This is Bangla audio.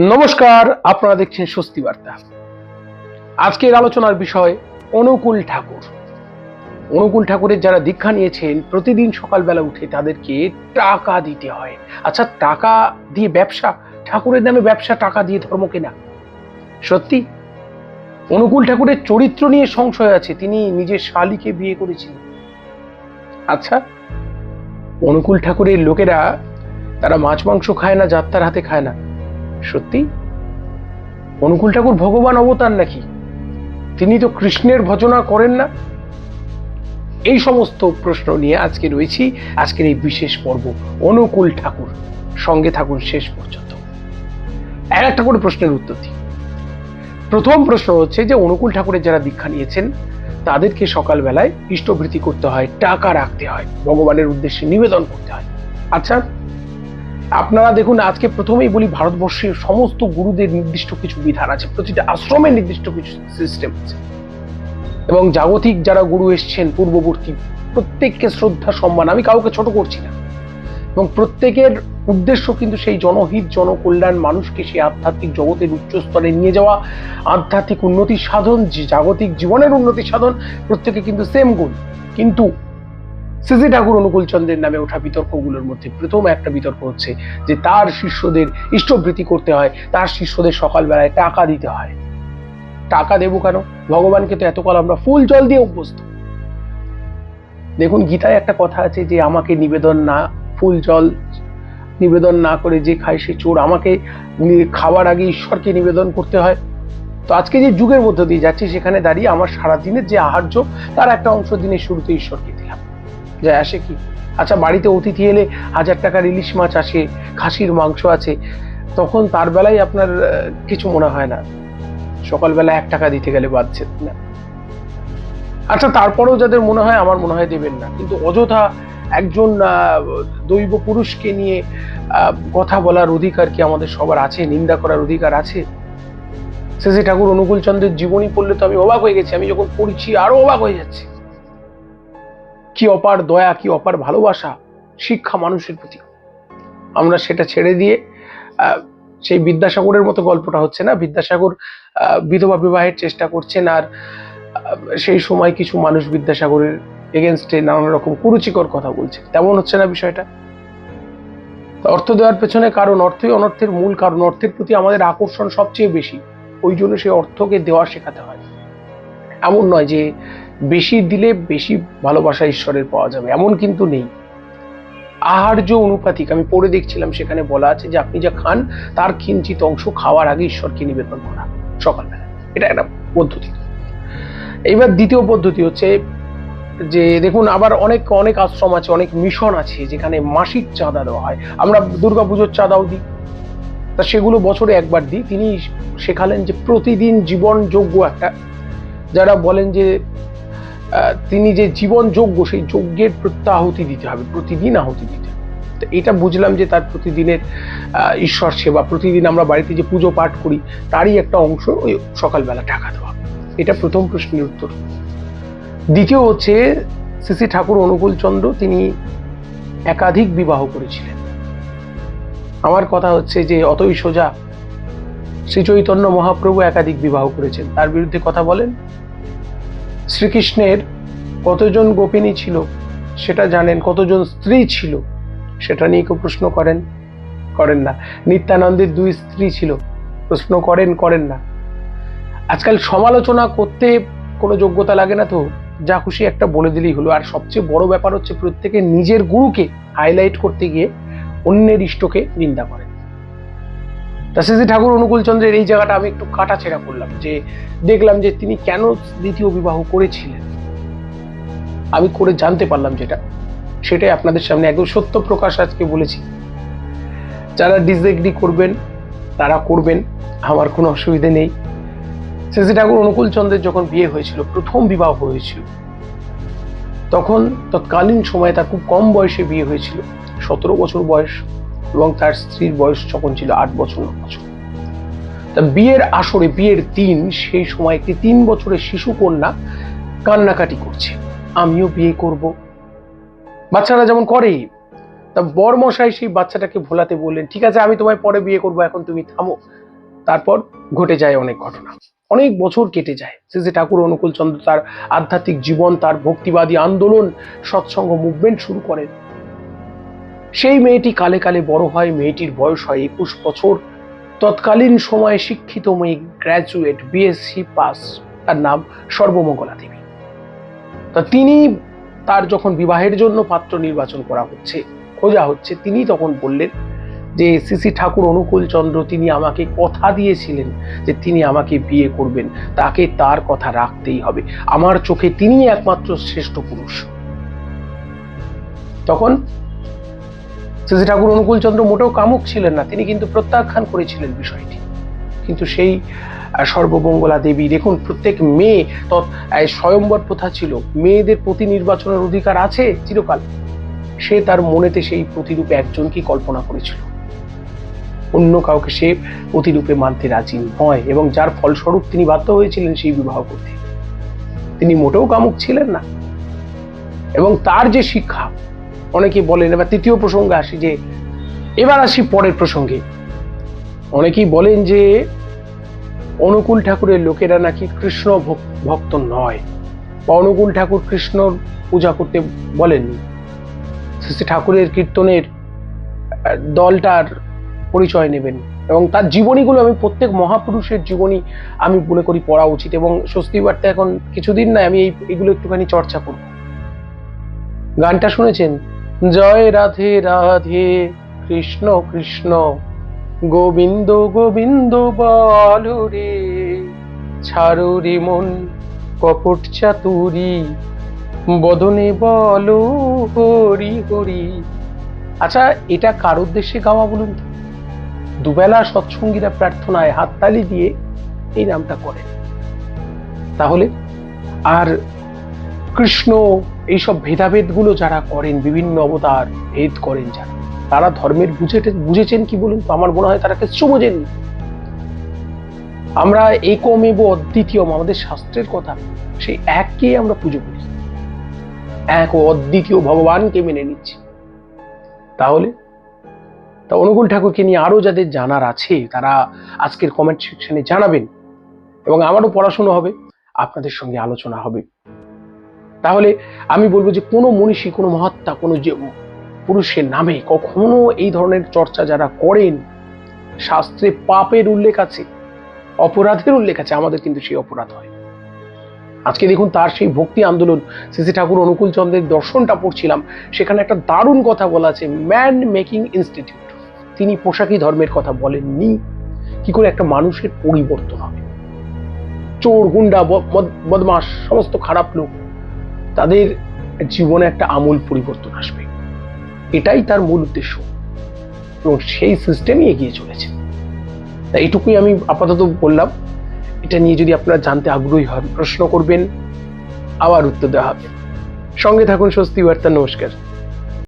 নমস্কার, আপনারা দেখছেন স্বস্তি বার্তা। আজকের আলোচনার বিষয় অনুকূল ঠাকুর। অনুকূল ঠাকুরের যারা দীক্ষা নিয়েছেন, প্রতিদিন সকালবেলা উঠে তাদেরকে টাকা দিতে হয়। আচ্ছা টাকা দিয়ে ব্যবসা? ঠাকুরের নামে ব্যবসা টাকা দিয়ে ধর্ম কেনা? সত্যি? অনুকূল ঠাকুরের চরিত্র নিয়ে সংশয় আছে, তিনি নিজের শালিকে বিয়ে করেছিলেন। আচ্ছা অনুকূল ঠাকুরের লোকেরা তারা মাছ মাংস খায় না, যাত্রার হাতে খায় না। সত্যি? অনুকূল ঠাকুর ভগবান অবতার নাকি? তিনি তো কৃষ্ণের ভজনা করেন না? এই সমস্ত প্রশ্ন নিয়ে আজকে রয়েছি। আজকের এই বিশেষ পর্ব অনুকূল ঠাকুর। সঙ্গে থাকুন শেষ পর্যন্ত। এক একটা করে প্রশ্নের উত্তর দিই। প্রথম প্রশ্ন হচ্ছে যে, অনুকূল ঠাকুরের যারা দীক্ষা নিয়েছেন, তাদেরকে সকালবেলায় ইষ্টভৃতি করতে হয়, টাকা রাখতে হয়, ভগবানের উদ্দেশ্যে নিবেদন করতে হয়। আচ্ছা আপনারা দেখুন, আজকে প্রথমেই বলি ভারতবর্ষের সমস্ত গুরুদের নির্দিষ্ট কিছু বিধান আছে, প্রতিটা আশ্রমের নির্দিষ্ট কিছু সিস্টেম আছে। এবং জাগতিক যারা গুরু এসছেন, পূর্ববর্তী, প্রত্যেককে শ্রদ্ধা, সম্মান, আমি কাউকে ছোট করছি না। এবং প্রত্যেকের উদ্দেশ্য কিন্তু সেই জনহিত, জনকল্যাণ, মানুষকে সেই আধ্যাত্মিক জগতের উচ্চ স্তরে নিয়ে যাওয়া, আধ্যাত্মিক উন্নতি সাধন জাগতিক জীবনের উন্নতি সাধন, প্রত্যেকে কিন্তু সেম গুণ কিন্তু সিজি ঠাকুর অনুকূল চন্দ্রের নামে ওঠা বিতর্কগুলোর মধ্যে প্রথম একটা বিতর্ক হচ্ছে যে তার শিষ্যদের ইষ্টবৃত্তি করতে হয়, তার শিষ্যদের সকালবেলায় টাকা দিতে হয়। টাকা দেবো কেন? ভগবানকে তো এতকাল আমরা ফুল জল দিয়ে অভ্যস্ত। দেখুন, গীতায় একটা কথা আছে যে আমাকে নিবেদন না, ফুল জল নিবেদন না করে যে খায় সে চোর, আমাকে খাওয়ার আগে ঈশ্বরকে নিবেদন করতে হয়। তো আজকে যে যুগের মধ্য দিয়ে যাচ্ছি, সেখানে দাঁড়িয়ে আমার সারাদিনের যে আহার্য, তার একটা অংশ দিনের শুরুতে ঈশ্বরকে দিলাম। যায় আসে কি? আচ্ছা বাড়িতে অতিথি এলে হাজার টাকার ইলিশ মাছ আসে, খাসির মাংস আছে, তখন তার বেলায় আপনার কিছু মনে হয় না। সকালবেলা এক টাকা দিতে গেলে বাদছে না। আচ্ছা তারপরেও যাদের মনে হয়, আমার মনে হয় দেবেন না। কিন্তু অযথা একজন দৈব পুরুষকে নিয়ে কথা বলার অধিকার কি আমাদের সবার আছে? নিন্দা করার অধিকার আছে? শেষে ঠাকুর অনুকূল চন্দ্রের জীবনী পড়লে তো আমি অবাক হয়ে গেছি। আমি যখন পড়ছি, আরও অবাক হয়ে যাচ্ছি। কি অপার দয়া, কি অপার ভালোবাসা শিক্ষা মানুষের প্রতি। আমরা সেটা ছেড়ে দিয়ে সেই বিদ্যাসাগরের মতো গল্পটা হচ্ছে না? বিদ্যাসাগর বিধবা বিবাহের চেষ্টা করছেন আর সেই সময় কিছু মানুষ বিদ্যাসাগরের এগেনস্টে নানান রকম কুরুচিকর কথা বলছে। তেমন হচ্ছে না বিষয়টা? অর্থ দেওয়ার পেছনে কারণ অর্থই অনর্থের মূল কারণ। অর্থের প্রতি আমাদের আকর্ষণ সবচেয়ে বেশি। ওই জন্য সেই অর্থকে দেওয়া শেখাতে হয়। এমন নয় যে বেশি দিলে বেশি ভালোবাসা ঈশ্বরের পাওয়া যাবে, এমন কিন্তু নেই। আহার্য অনুপাতিক, আমি পড়ে দেখছিলাম, সেখানে বলা আছে যে আপনি যা খান, তার কিঞ্চিত অংশ খাওয়ার আগে ঈশ্বরকে নিবেদন করা সকালবেলা। এটা একটা পদ্ধতি। এইবার দ্বিতীয় পদ্ধতি হচ্ছে যে, দেখুন, আবার অনেক অনেক আশ্রম আছে, অনেক মিশন আছে, যেখানে মাসিক চাঁদা দেওয়া হয়। আমরা দুর্গাপুজোর চাঁদাও দিই। তা সেগুলো বছরে একবার দিই। তিনি শেখালেন যে প্রতিদিন জীবন যোগ্য একটা, যারা বলেন যে তিনি যে জীবন যোগ্য, সেই যজ্ঞের প্রত্যাহুতি দিতে হবে, প্রতিদিন আহুতি দিতে তো এটা বুঝলাম যে তার প্রতিদিনের ঈশ্বর সেবা, প্রতিদিন আমরা বাড়িতে যে পুজো পাঠ করি, তারই একটা অংশ ওই সকালবেলা টাকা দেওয়া। এটা প্রথম প্রশ্নের উত্তর। দ্বিতীয় হচ্ছে শ্রী ঠাকুর অনুকূল চন্দ্র তিনি একাধিক বিবাহ করেছিলেন। আমার কথা হচ্ছে যে অতই সোজা, শ্রী চৈতন্য মহাপ্রভু একাধিক বিবাহ করেছেন। তার বিরুদ্ধে কথা বলেন। শ্রীকৃষ্ণের কতজন গোপিনী ছিল সেটা জানেন, কতজন স্ত্রী ছিল সেটা নিয়ে কেউ প্রশ্ন করেন করেন না। নিত্যানন্দের দুই স্ত্রী ছিল, প্রশ্ন করেন করেন না। আজকাল সমালোচনা করতে কোনো যোগ্যতা লাগে না তো, যা খুশি একটা বলে দিলেই হলো। আর সবচেয়ে বড় ব্যাপার হচ্ছে প্রত্যেকে নিজের গুরুকে হাইলাইট করতে গিয়ে অন্যের ইষ্টকে নিন্দা করেন। শ্রী ঠাকুর অনুকূল চন্দ্রের এই জায়গাটা আমি একটু কাটাছেড়া করলাম, যে দেখলাম যে তিনি কেন দ্বিতীয় বিবাহ করেছিলেন। আমি করে জানতে পারলাম যেটা, সেটাই আপনাদের সামনে একদম সত্য প্রকাশ আজকে বলেছি। যারা ডিসএগ্রি করবেন, তারা করবেন, আমার কোনো অসুবিধে নেই। শ্রী ঠাকুর অনুকূল চন্দ্রের যখন বিয়ে হয়েছিল, প্রথম বিবাহ হয়েছিল, তখন তৎকালীন সময়ে তার খুব কম বয়সে বিয়ে হয়েছিল, সতেরো বছর বয়স। এবং তার স্ত্রীর বয়স তখন ছিল আট বছর বছর। তা বিয়ের আসরে, বিয়ের দিন, সেই সময় একটি তিন বছরের শিশু কন্যা কান্নাকাটি করছে। আমিও বিয়ে করব। বাচ্চারা যেমন করে, তা বরমশাই সেই বাচ্চাটাকে ভোলাতে বললেন, ঠিক আছে, আমি তোমায় পরে বিয়ে করব, এখন তুমি থামো। তারপর ঘটে যায় অনেক ঘটনা। অনেক বছর কেটে যায়। শ্রী ঠাকুর অনুকূল চন্দ্র তার আধ্যাত্মিক জীবন, তার ভক্তিবাদী আন্দোলন, সৎসঙ্গ মুভমেন্ট শুরু করেন। সেই মেয়েটি কালে কালে বড় হয়, মেয়েটির বয়স হয় একুশ বছর। তৎকালীন সময়ে শিক্ষিত মেয়ে গ্র্যাজুয়েট বিএসসি পাস তার নাম সর্বমঙ্গলা দেবী। তা তিনি তার যখন বিবাহের জন্য পাত্র নির্বাচন করা হচ্ছে, খোঁজা হচ্ছে, তিনি তখন বললেন যে সিসি ঠাকুর অনুকূল চন্দ্র, তিনি আমাকে কথা দিয়েছিলেন যে, তিনি আমাকে বিয়ে করবেন। তাকে তার কথা রাখতেই হবে। আমার চোখে তিনি একমাত্র শ্রেষ্ঠ পুরুষ। তখন শ্রী ঠাকুর অনুকূল চন্দ্র মোটেও কামুক ছিলেন না, তিনি কিন্তু প্রত্যাখ্যান করেছিলেন বিষয়টি। কিন্তু সেই সর্বমঙ্গলা দেবী, দেখুন প্রত্যেক মেয়ে তৎ স্বয়ম্বর প্রথা ছিল। মেয়েদের প্রতি নির্বাচনের অধিকার আছে চিরকাল। সে তার মনেতে সেই প্রতিরূপে একজনকে কল্পনা করেছিল। অন্য কাউকে সে প্রতিরূপে মানতে রাজি নয় এবং যার ফলস্বরূপ তিনি বাধ্য হয়েছিলেন সেই বিবাহ করতে। তিনি মোটেও কামুক ছিলেন না। এবং তার যে শিক্ষা অনেকে বলেন, এবার তৃতীয় প্রসঙ্গে আসি যে, এবার আসি পরের প্রসঙ্গে। অনেকেই বলেন যে, অনুকূল ঠাকুরের লোকেরা নাকি কৃষ্ণ ভক্ত নয় বা অনুকূল ঠাকুর কৃষ্ণ পূজা করতে বলেননি। শ্রী ঠাকুরের কীর্তনের দলটার পরিচয় নেবেন এবং তার জীবনীগুলো আমি প্রত্যেক মহাপুরুষের জীবনী আমি মনে করি পড়া উচিত এবং স্বস্তি বার্তা এখন কিছুদিন না আমি এই, এগুলো একটুখানি চর্চা করব। গানটা শুনেছেন? জয় রাধে রাধে, কৃষ্ণ কৃষ্ণ, গোবিন্দ গোবিন্দ বল রে। ছাড়ো রে মন কপট চাতুরি, বদনে বলো হরি হরি। আচ্ছা এটা কার উদ্দেশ্যে গাওয়া বলুন তো? দুবেলা সৎসঙ্গীরা প্রার্থনায় হাততালি দিয়ে এই নামটা করেন। তাহলে, আর কৃষ্ণ এইসব ভেদাভেদগুলো যারা করেন, বিভিন্ন অবতার ভেদ করেন যারা, তারা ধর্মের বুঝে বুঝেছেন কি বলুন তো? আমার মনে হয় তারা কিচ্ছু বোঝেননি আমরা একমেব অদ্বিতীয় আমাদের শাস্ত্রের কথা, সেই এককে আমরা পুজো করি। এক ও অদ্বিতীয় ভগবানকে মেনে নিচ্ছি। তাহলে? তা অনুকূল ঠাকুরকে নিয়ে আরও যাদের জানার আছে, তারা আজকের কমেন্ট সেকশনে জানাবেন। এবং আমারও পড়াশোনা হবে, আপনাদের সঙ্গে আলোচনা হবে। তাহলে আমি বলব যে কোনো মনীষী, কোনো মহাত্মা, কোনো যে পুরুষের নামে কখনো এই ধরনের চর্চা যারা করেন, শাস্ত্রে পাপের উল্লেখ আছে, অপরাধের উল্লেখ আছে, আমাদের কিন্তু সেই অপরাধ হয়। আজকে দেখুন তার সেই ভক্তি আন্দোলন, শ্রী ঠাকুর অনুকূল চন্দ্রের দর্শনটা পড়ছিলাম, সেখানে একটা দারুণ কথা বলা আছে, ম্যান মেকিং ইনস্টিটিউট। তিনি পোশাকি ধর্মের কথা বলেননি, কি করে একটা মানুষের পরিবর্তন হবে। চোর, গুন্ডা, বদ- বদমাস সমস্ত খারাপ লোক তাদের জীবনে একটা আমূল পরিবর্তন আসবে। এটাই তার মূল উদ্দেশ্য। এবং সেই সিস্টেমই এগিয়ে চলেছে। তাই এটুকুই আমি আপাতত বললাম। এটা নিয়ে যদি আপনারা জানতে আগ্রহী হন, প্রশ্ন করবেন, আবার উত্তর দেওয়া হবে। সঙ্গে থাকুন স্বস্তি বার্তা, নমস্কার।